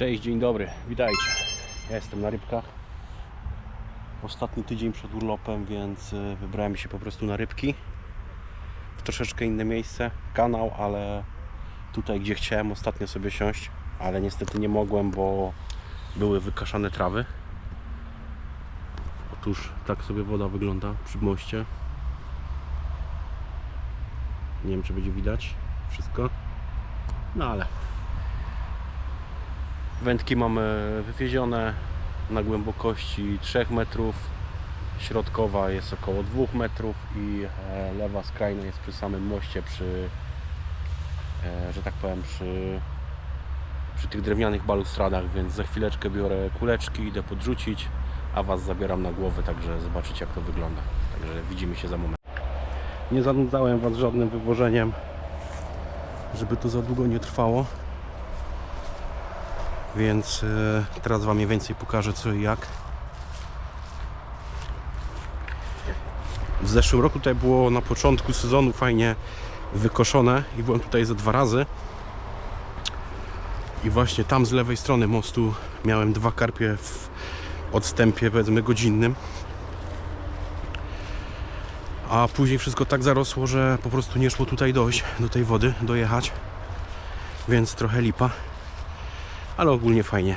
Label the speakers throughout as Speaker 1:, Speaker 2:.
Speaker 1: Cześć, dzień dobry, witajcie. Ja jestem na rybkach. Ostatni tydzień przed urlopem, więc y, wybrałem się po prostu na rybki. W troszeczkę inne miejsce, kanał, ale tutaj gdzie chciałem ostatnio sobie siąść, ale niestety nie mogłem, bo były wykaszane trawy. Otóż tak sobie woda wygląda przy moście. Nie wiem czy będzie widać wszystko. No ale Wędki mamy wywiezione na głębokości 3 metrów. Środkowa jest około 2 metrów i e, lewa skrajna jest przy samym moście, przy, e, że tak powiem, przy, przy tych drewnianych balustradach, więc za chwileczkę biorę kuleczki, idę podrzucić, a Was zabieram na głowę, także zobaczycie jak to wygląda. Także widzimy się za moment. Nie zanudzałem Was żadnym wywożeniem, żeby to za długo nie trwało. Więc e, teraz Wam mniej więcej pokażę co i jak. W zeszłym roku tutaj było na początku sezonu fajnie wykoszone i byłem tutaj ze dwa razy. I właśnie tam z lewej strony mostu miałem dwa karpie w odstępie powiedzmy godzinnym. A później wszystko tak zarosło, że po prostu nie szło tutaj dojść do tej wody, dojechać. Więc trochę lipa ale ogólnie fajnie.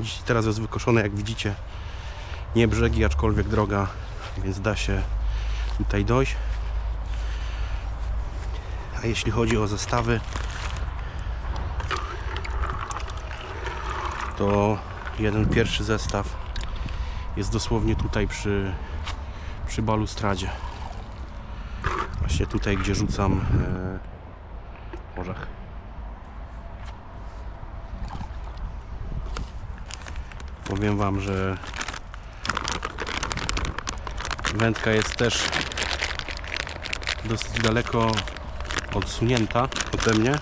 Speaker 1: Dziś teraz jest wykoszone, jak widzicie. Nie brzegi, aczkolwiek droga, więc da się tutaj dojść. A jeśli chodzi o zestawy, to jeden pierwszy zestaw jest dosłownie tutaj przy, przy balustradzie. Właśnie tutaj, gdzie rzucam e, orzech. Powiem Wam, że wędka jest też dosyć daleko odsunięta ode mnie.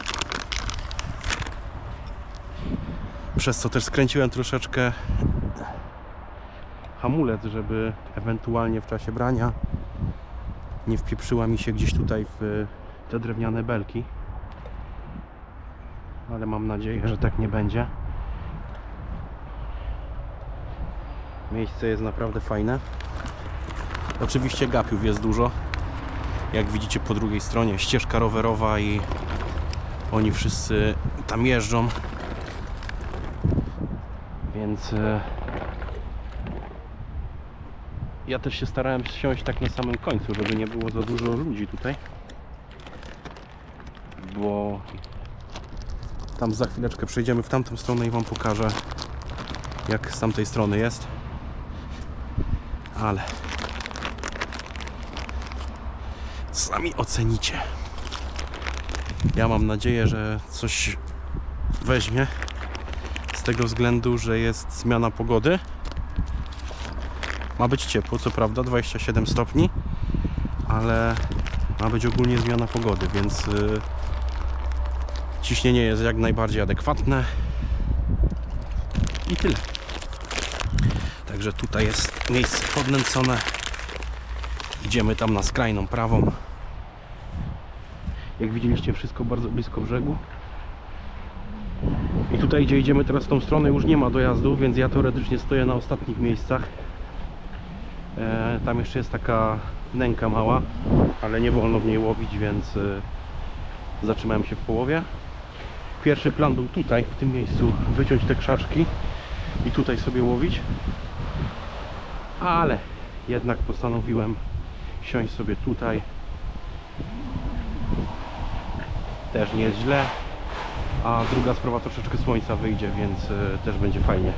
Speaker 1: Przez co też skręciłem troszeczkę hamulec, żeby ewentualnie w czasie brania nie wpieprzyła mi się gdzieś tutaj w te drewniane belki. Ale mam nadzieję, że tak nie będzie. Miejsce jest naprawdę fajne. Oczywiście gapiów jest dużo. Jak widzicie po drugiej stronie ścieżka rowerowa i oni wszyscy tam jeżdżą. Więc e, ja też się starałem siąść tak na samym końcu, żeby nie było za dużo ludzi tutaj. Bo tam za chwileczkę przejdziemy w tamtą stronę i Wam pokażę jak z tamtej strony jest ale sami ocenicie. Ja mam nadzieję, że coś weźmie z tego względu, że jest zmiana pogody. Ma być ciepło, co prawda, 27 stopni, ale ma być ogólnie zmiana pogody, więc yy, ciśnienie jest jak najbardziej adekwatne. I tyle. Także tutaj jest miejsce podnęcone. Idziemy tam na skrajną prawą. Jak widzieliście, wszystko bardzo blisko brzegu. I tutaj, gdzie idziemy teraz w tą stronę, już nie ma dojazdu, więc ja teoretycznie stoję na ostatnich miejscach. E, tam jeszcze jest taka nęka mała, ale nie wolno w niej łowić, więc e, zatrzymałem się w połowie. Pierwszy plan był tutaj, w tym miejscu, wyciąć te krzaczki i tutaj sobie łowić? Ale jednak postanowiłem siąść sobie tutaj. Też nie jest źle. A druga sprawa troszeczkę słońca wyjdzie, więc y, też będzie fajnie.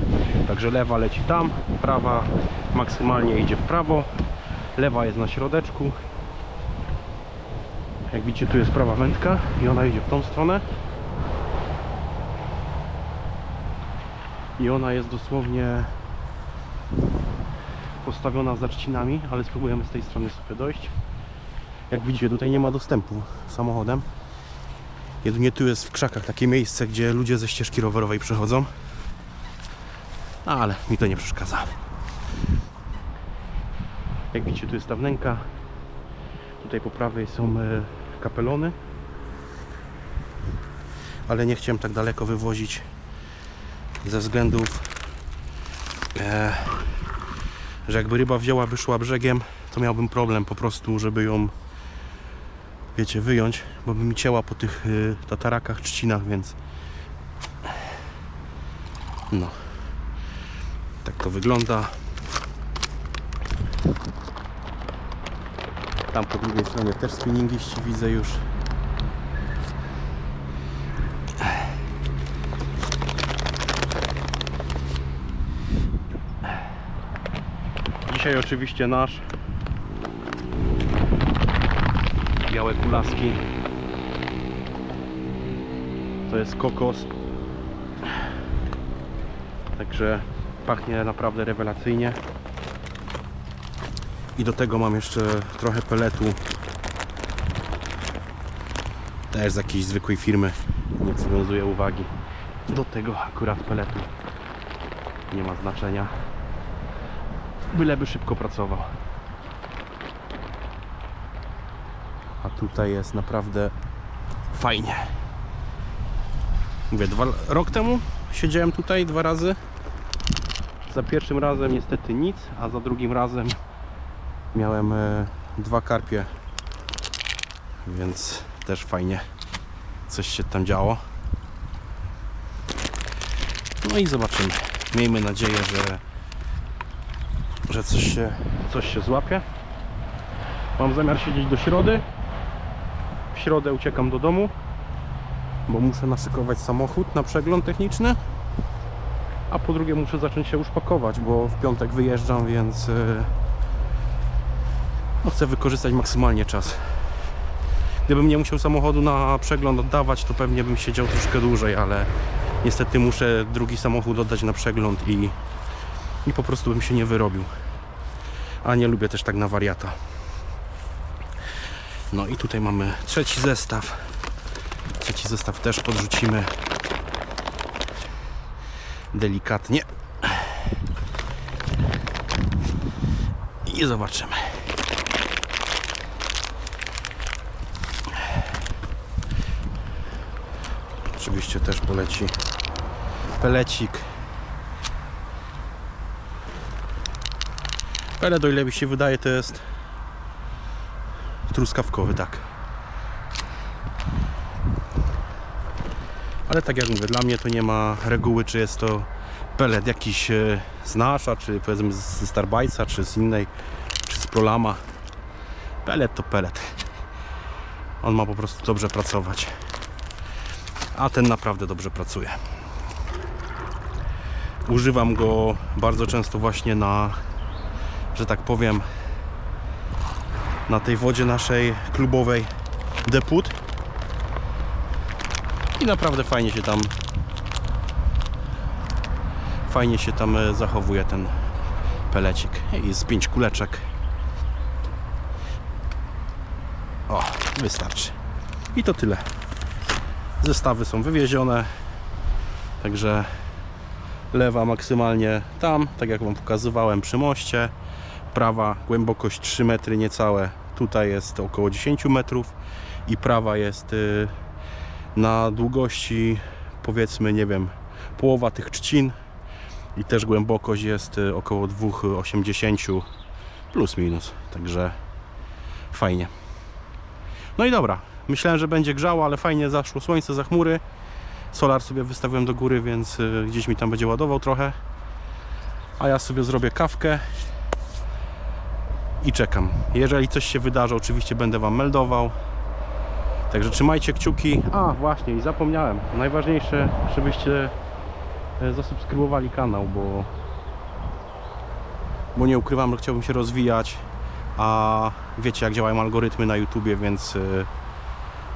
Speaker 1: Także lewa leci tam, prawa maksymalnie idzie w prawo. Lewa jest na środeczku. Jak widzicie tu jest prawa wędka i ona idzie w tą stronę i ona jest dosłownie postawiona za trzcinami, ale spróbujemy z tej strony sobie dojść. Jak widzicie, tutaj nie ma dostępu samochodem. Jedynie tu jest w krzakach takie miejsce, gdzie ludzie ze ścieżki rowerowej przechodzą. Ale mi to nie przeszkadza. Jak widzicie, tu jest ta wnęka. Tutaj po prawej są e, kapelony. Ale nie chciałem tak daleko wywozić ze względów, e, że jakby ryba wzięła, wyszła brzegiem, to miałbym problem po prostu, żeby ją wiecie, wyjąć, bo by mi cięła po tych y, tatarakach, trzcinach, więc no. Tak to wygląda. Tam po drugiej stronie też spinningiści widzę już dzisiaj oczywiście nasz białe kulaski. To jest kokos. Także pachnie naprawdę rewelacyjnie. I do tego mam jeszcze trochę peletu. Też z jakiejś zwykłej firmy. Nie przywiązuję uwagi. Do tego akurat peletu. Nie ma znaczenia byleby szybko pracował a tutaj jest naprawdę fajnie. Mówię, dwa, rok temu siedziałem tutaj dwa razy. Za pierwszym razem niestety nic, a za drugim razem miałem e, dwa karpie, więc też fajnie coś się tam działo. No i zobaczymy. Miejmy nadzieję, że, że coś, się, coś się złapie. Mam zamiar siedzieć do środy. W środę uciekam do domu, bo muszę naszykować samochód na przegląd techniczny. A po drugie muszę zacząć się już pakować, bo w piątek wyjeżdżam, więc yy, no chcę wykorzystać maksymalnie czas. Gdybym nie musiał samochodu na przegląd oddawać, to pewnie bym siedział troszkę dłużej, ale niestety muszę drugi samochód oddać na przegląd i, i po prostu bym się nie wyrobił. A nie lubię też tak na wariata. No i tutaj mamy trzeci zestaw. Trzeci zestaw też podrzucimy delikatnie. I zobaczymy. Oczywiście też poleci pelecik. Pelet, o ile mi się wydaje, to jest truskawkowy, tak. Ale tak jak mówię, dla mnie to nie ma reguły, czy jest to pelet jakiś e, z nasza, czy powiedzmy ze Starbajca, czy z innej, czy z Prolama. Pelet to pelet. On ma po prostu dobrze pracować. A ten naprawdę dobrze pracuje. Używam go bardzo często właśnie na, że tak powiem, na tej wodzie naszej klubowej Deput. I naprawdę fajnie się tam fajnie się tam e, zachowuje ten pelecik. I z pięć kuleczek. O, wystarczy. I to tyle. Zestawy są wywiezione. Także lewa maksymalnie tam, tak jak Wam pokazywałem przy moście prawa głębokość 3 metry niecałe. Tutaj jest około 10 metrów i prawa jest y, na długości powiedzmy nie wiem połowa tych trzcin i też głębokość jest y, około 2,80 plus minus także fajnie. No i dobra myślałem, że będzie grzało, ale fajnie zaszło słońce za chmury. Solar sobie wystawiłem do góry, więc y, gdzieś mi tam będzie ładował trochę. A ja sobie zrobię kawkę i czekam. Jeżeli coś się wydarzy, oczywiście będę Wam meldował. Także trzymajcie kciuki. A, właśnie, i zapomniałem. Najważniejsze, żebyście e, zasubskrybowali kanał, bo bo nie ukrywam, że chciałbym się rozwijać, a wiecie jak działają algorytmy na YouTubie, więc e,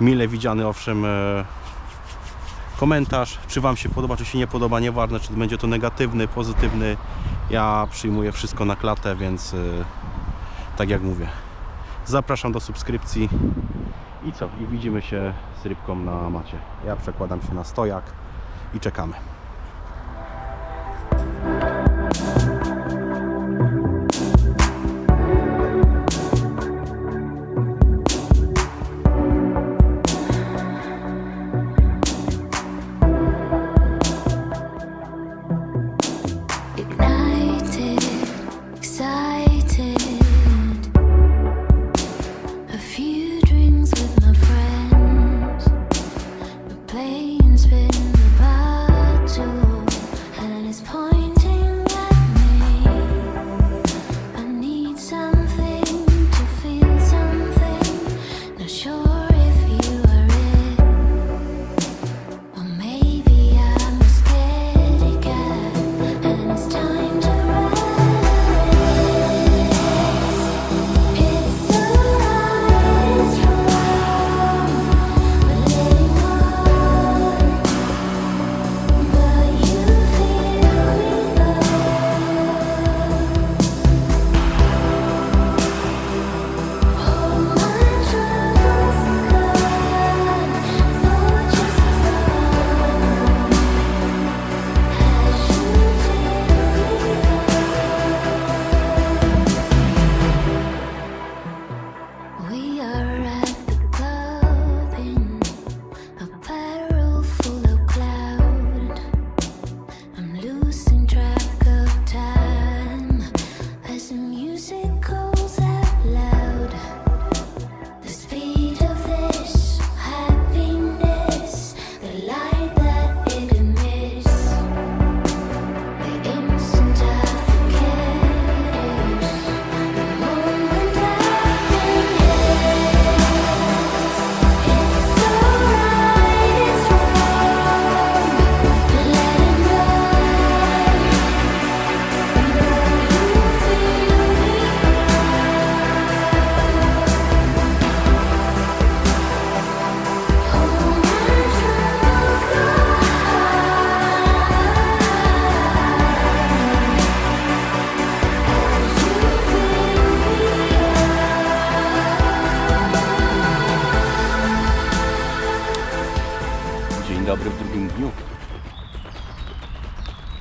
Speaker 1: mile widziany owszem e, komentarz, czy Wam się podoba, czy się nie podoba, nieważne, czy będzie to negatywny, pozytywny. Ja przyjmuję wszystko na klatę, więc tak jak mówię. Zapraszam do subskrypcji i co? I widzimy się z rybką na macie. Ja przekładam się na stojak i czekamy.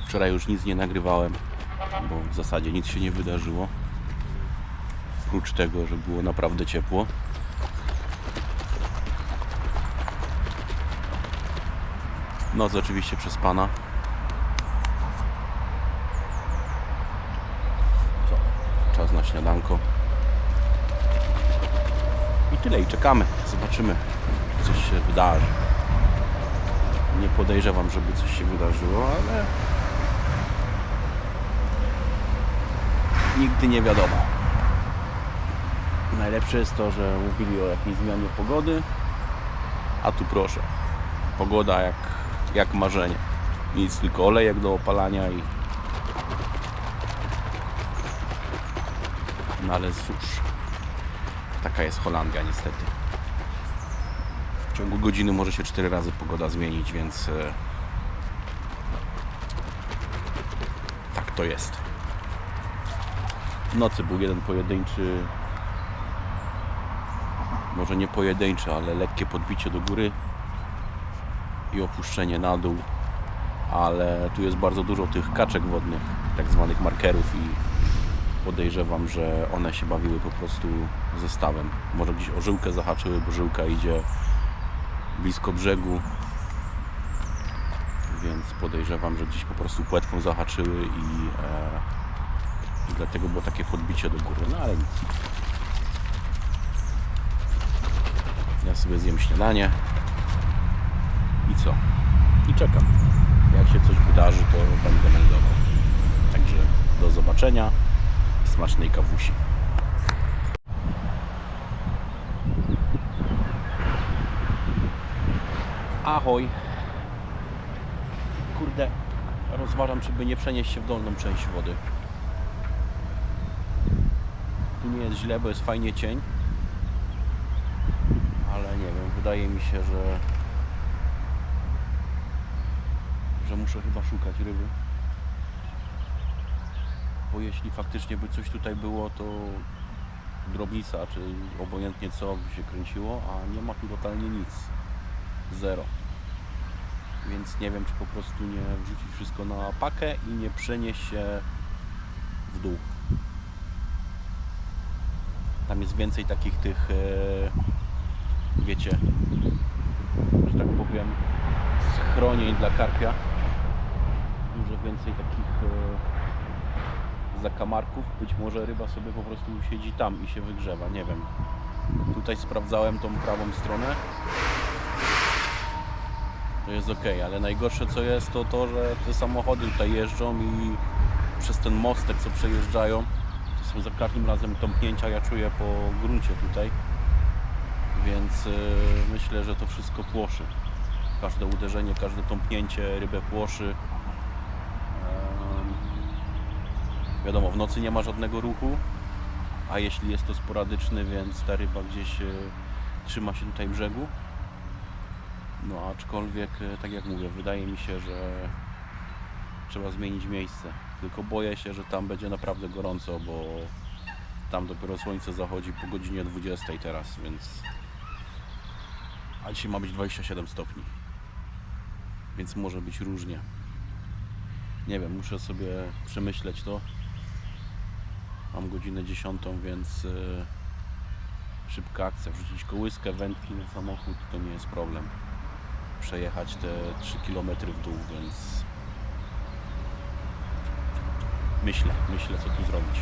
Speaker 1: Wczoraj już nic nie nagrywałem, bo w zasadzie nic się nie wydarzyło. Oprócz tego, że było naprawdę ciepło. Noc oczywiście przez pana. Czas na śniadanko. I tyle, i czekamy. Zobaczymy, czy coś się wydarzy. Nie podejrzewam, żeby coś się wydarzyło, ale nigdy nie wiadomo. Najlepsze jest to, że mówili o jakiejś zmianie pogody, a tu proszę, pogoda jak, jak marzenie. Nic, tylko olejek do opalania i... No ale cóż, taka jest Holandia niestety. W ciągu godziny może się cztery razy pogoda zmienić, więc e, tak to jest. W nocy był jeden pojedynczy, może nie pojedynczy, ale lekkie podbicie do góry i opuszczenie na dół, ale tu jest bardzo dużo tych kaczek wodnych, tak zwanych markerów i podejrzewam, że one się bawiły po prostu ze stawem. Może gdzieś o żyłkę zahaczyły, bo żyłka idzie blisko brzegu, więc podejrzewam, że gdzieś po prostu płetwą zahaczyły i, e, i dlatego było takie podbicie do góry. No ale nic. Ja sobie zjem śniadanie i co? I czekam. Jak się coś wydarzy, to będę meldował. Także do zobaczenia i smacznej kawusi. Ahoj. Kurde, rozważam, czy by nie przenieść się w dolną część wody. Tu nie jest źle, bo jest fajnie cień. Ale nie wiem, wydaje mi się, że że muszę chyba szukać ryby. Bo jeśli faktycznie by coś tutaj było, to drobnica, czy obojętnie co by się kręciło, a nie ma tu totalnie nic. Zero. Więc nie wiem, czy po prostu nie wrzucić wszystko na pakę i nie przenieść się w dół. Tam jest więcej takich tych, e, wiecie, że tak powiem, schronień dla karpia. Dużo więcej takich e, zakamarków. Być może ryba sobie po prostu siedzi tam i się wygrzewa, nie wiem. Tutaj sprawdzałem tą prawą stronę. To jest ok, ale najgorsze co jest to to, że te samochody tutaj jeżdżą i przez ten mostek co przejeżdżają to są za każdym razem tąpnięcia. Ja czuję po gruncie tutaj więc yy, myślę, że to wszystko płoszy. Każde uderzenie, każde tąpnięcie rybę płoszy. Em, wiadomo, w nocy nie ma żadnego ruchu a jeśli jest to sporadyczny, więc ta ryba gdzieś yy, trzyma się tutaj brzegu no aczkolwiek, e, tak jak mówię, wydaje mi się, że trzeba zmienić miejsce. Tylko boję się, że tam będzie naprawdę gorąco, bo tam dopiero słońce zachodzi po godzinie 20 teraz, więc... A dzisiaj ma być 27 stopni. Więc może być różnie. Nie wiem, muszę sobie przemyśleć to. Mam godzinę 10, więc e, szybka akcja. Wrzucić kołyskę, wędki na samochód to nie jest problem przejechać te 3 km w dół, więc myślę, myślę co tu zrobić.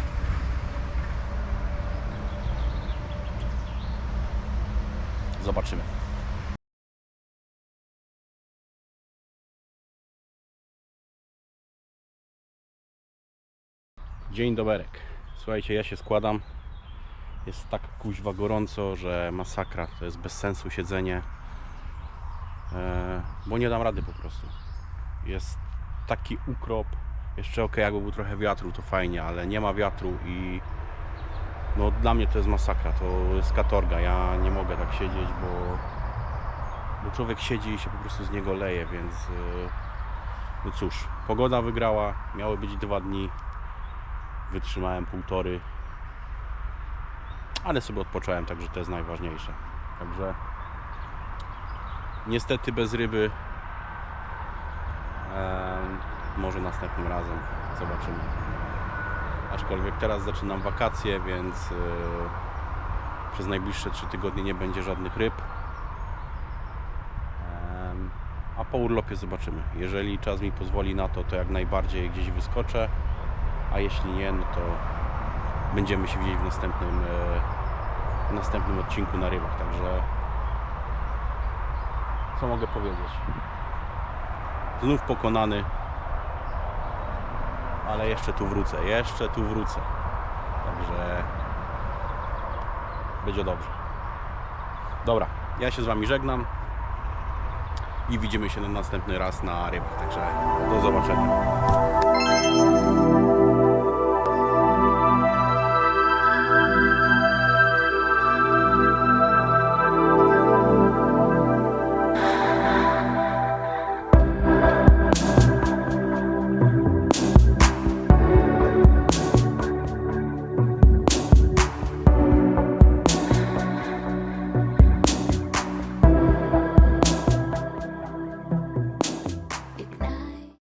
Speaker 1: Zobaczymy. Dzień doberek. Słuchajcie, ja się składam. Jest tak kuźwa gorąco, że masakra. To jest bez sensu siedzenie bo nie dam rady po prostu. Jest taki ukrop. Jeszcze ok, jakby był trochę wiatru, to fajnie, ale nie ma wiatru i no dla mnie to jest masakra, to jest katorga. Ja nie mogę tak siedzieć, bo, bo człowiek siedzi i się po prostu z niego leje, więc e, no cóż, pogoda wygrała, miały być dwa dni, wytrzymałem półtory, ale sobie odpocząłem, także to jest najważniejsze. Także Niestety bez ryby. Em, może następnym razem zobaczymy. Aczkolwiek teraz zaczynam wakacje, więc yy, przez najbliższe 3 tygodnie nie będzie żadnych ryb. A po urlopie zobaczymy. Jeżeli czas mi pozwoli na to, to jak najbardziej gdzieś wyskoczę. A jeśli nie, no to będziemy się widzieć w następnym, e, w następnym odcinku na rybach. Także co mogę powiedzieć? Znów pokonany, ale jeszcze tu wrócę, jeszcze tu wrócę. Także będzie dobrze. Dobra, ja się z Wami żegnam i widzimy się na następny raz na rybach. Także do zobaczenia.